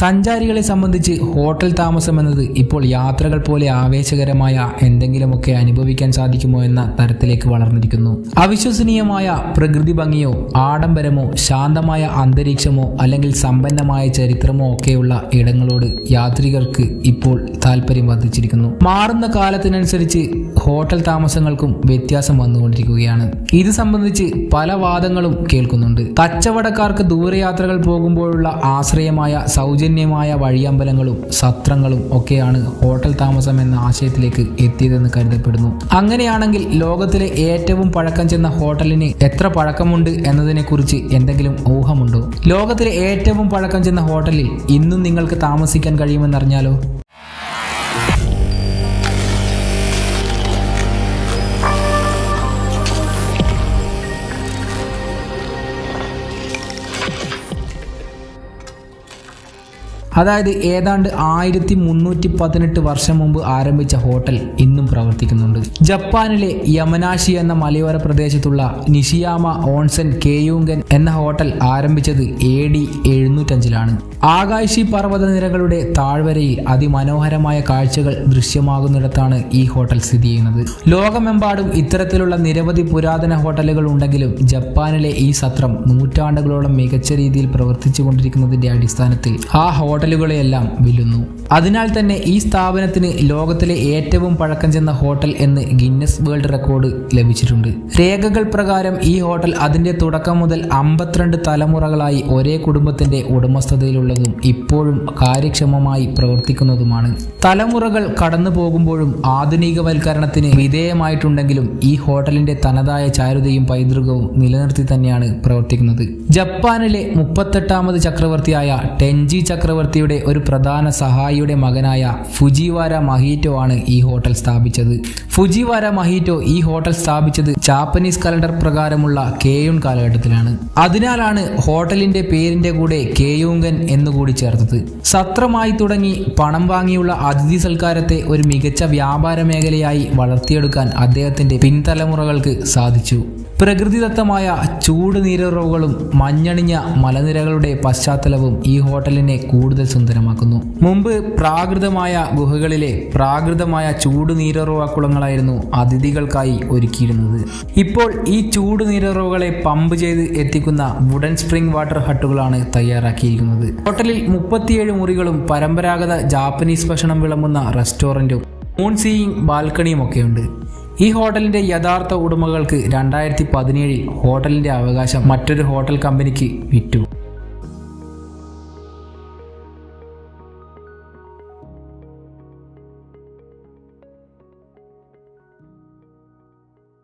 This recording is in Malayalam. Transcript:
സഞ്ചാരികളെ സംബന്ധിച്ച് ഹോട്ടൽ താമസം എന്നത് ഇപ്പോൾ യാത്രകൾ പോലെ ആവേശകരമായ എന്തെങ്കിലുമൊക്കെ അനുഭവിക്കാൻ സാധിക്കുമോ എന്ന തരത്തിലേക്ക് വളർന്നിരിക്കുന്നു. അവിശ്വസനീയമായ പ്രകൃതി ഭംഗിയോ ആഡംബരമോ ശാന്തമായ അന്തരീക്ഷമോ അല്ലെങ്കിൽ സമ്പന്നമായ ചരിത്രമോ ഒക്കെയുള്ള ഇടങ്ങളോട് യാത്രികർക്ക് ഇപ്പോൾ താല്പര്യം വർദ്ധിച്ചിരിക്കുന്നു. മാറുന്ന കാലത്തിനനുസരിച്ച് ഹോട്ടൽ താമസങ്ങൾക്കും വ്യത്യാസം വന്നുകൊണ്ടിരിക്കുകയാണ്. ഇത് സംബന്ധിച്ച് പല വാദങ്ങളും കേൾക്കുന്നുണ്ട്. കച്ചവടക്കാർക്ക് ദൂരയാത്രകൾ പോകുമ്പോഴുള്ള ആശ്രയമായ സൗജന്യമായ വഴിയമ്പലങ്ങളും സത്രങ്ങളും ഒക്കെയാണ് ഹോട്ടൽ താമസം എന്ന ആശയത്തിലേക്ക് എത്തിയതെന്ന് കരുതപ്പെടുന്നു. അങ്ങനെയാണെങ്കിൽ ലോകത്തിലെ ഏറ്റവും പഴക്കം ചെന്ന ഹോട്ടലിന് എത്ര പഴക്കമുണ്ട് എന്നതിനെക്കുറിച്ച് എന്തെങ്കിലും ഊഹമുണ്ടോ? ലോകത്തിലെ ഏറ്റവും പഴക്കം ചെന്ന ഹോട്ടലിൽ ഇന്നും നിങ്ങൾക്ക് താമസിക്കാൻ കഴിയുമെന്നറിഞ്ഞാലോ? അതായത് ഏതാണ്ട് ആയിരത്തി മുന്നൂറ്റി പതിനെട്ട് വർഷം മുമ്പ് ആരംഭിച്ച ഹോട്ടൽ ഇന്നും പ്രവർത്തിക്കുന്നുണ്ട്. ജപ്പാനിലെ യമനാശി എന്ന മലയോര പ്രദേശത്തുള്ള നിഷിയാമ ഓൺസൻ കേയൂങ്കൻ എന്ന ഹോട്ടൽ ആരംഭിച്ചത് എ ഡി എഴുന്നൂറ്റഞ്ചിലാണ്. ആകാശി പർവതനിരകളുടെ താഴ്വരയിൽ അതിമനോഹരമായ കാഴ്ചകൾ ദൃശ്യമാകുന്നിടത്താണ് ഈ ഹോട്ടൽ സ്ഥിതി ചെയ്യുന്നത്. ലോകമെമ്പാടും ഇത്തരത്തിലുള്ള നിരവധി പുരാതന ഹോട്ടലുകൾ ഉണ്ടെങ്കിലും ജപ്പാനിലെ ഈ സത്രം നൂറ്റാണ്ടുകളോളം മികച്ച രീതിയിൽ പ്രവർത്തിച്ചു കൊണ്ടിരിക്കുന്നതിന്റെ അടിസ്ഥാനത്തിൽ ആ ഹോട്ടലുകളെയെല്ലാം വിലുന്നു അതിനാൽ തന്നെ ഈ സ്ഥാപനത്തിന് ലോകത്തിലെ ഏറ്റവും പഴക്കം ചെന്ന ഹോട്ടൽ എന്ന് ഗിന്നസ് വേൾഡ് റെക്കോർഡ് ലഭിച്ചിട്ടുണ്ട്. രേഖകൾ പ്രകാരം ഈ ഹോട്ടൽ അതിന്റെ തുടക്കം മുതൽ അമ്പത്തിരണ്ട് തലമുറകളായി ഒരേ കുടുംബത്തിന്റെ ഉടമസ്ഥതയിലുള്ളതും ഇപ്പോഴും കാര്യക്ഷമമായി പ്രവർത്തിക്കുന്നതുമാണ്. തലമുറകൾ കടന്നു പോകുമ്പോഴും ആധുനികവൽക്കരണത്തിന് വിധേയമായിട്ടുണ്ടെങ്കിലും ഈ ഹോട്ടലിന്റെ തനതായ ചാരുതയും പൈതൃകവും നിലനിർത്തി തന്നെയാണ് പ്രവർത്തിക്കുന്നത്. ജപ്പാനിലെ മുപ്പത്തെട്ടാമത് ചക്രവർത്തിയായ ടെൻജി ചക്രവർത്തിയുടെ ഒരു പ്രധാന സഹായിയുടെ മകനായ ഫുജിവാര മഹീറ്റോ ആണ് ഈ ഹോട്ടൽ സ്ഥാപിച്ചത്. ഫുജിവാര മഹീറ്റോ ഈ ഹോട്ടൽ സ്ഥാപിച്ചത് ജാപ്പനീസ് കലണ്ടർ പ്രകാരമുള്ള കേയുൺ കാലഘട്ടത്തിലാണ്. അതിനാലാണ് ഹോട്ടലിന്റെ പേരിന്റെ കൂടെ കേയൂങ്കൻ എന്നുകൂടി ചേർത്തത്. സത്രമായി തുടങ്ങി പണം വാങ്ങിയുള്ള അതിഥി സൽക്കാരത്തെ ഒരു മികച്ച വ്യാപാര മേഖലയായി വളർത്തിയെടുക്കാൻ അദ്ദേഹത്തിന്റെ പിൻതലമുറകൾക്ക് സാധിച്ചു. പ്രകൃതിദത്തമായ ചൂട് നീരുറവുകളും മഞ്ഞണിഞ്ഞ മലനിരകളുടെ പശ്ചാത്തലവും ഈ ഹോട്ടലിനെ കൂടുതൽ സുന്ദരമാക്കുന്നു. മുമ്പ് പ്രാകൃതമായ ഗുഹകളിലെ പ്രാകൃതമായ ചൂട് നീരുറവ കുളങ്ങളായിരുന്നു അതിഥികൾക്കായി ഒരുക്കിയിരുന്നത്. ഇപ്പോൾ ഈ ചൂട് നീരുറവുകളെ പമ്പ് ചെയ്ത് എത്തിക്കുന്ന വുഡൻ സ്പ്രിംഗ് വാട്ടർ ഹട്ടുകളാണ് തയ്യാറാക്കിയിരിക്കുന്നത്. ഹോട്ടലിൽ മുപ്പത്തിയേഴ് മുറികളും പരമ്പരാഗത ജാപ്പനീസ് ഭക്ഷണം വിളമ്പുന്ന റെസ്റ്റോറന്റും മൂൺ സീയിങ് ബാൽക്കണിയും ഒക്കെയുണ്ട്. ഈ ഹോട്ടലിന്റെ യഥാർത്ഥ ഉടമകൾക്ക് രണ്ടായിരത്തി പതിനേഴിൽ ഹോട്ടലിന്റെ അവകാശം മറ്റൊരു ഹോട്ടൽ കമ്പനിക്ക് വിറ്റു.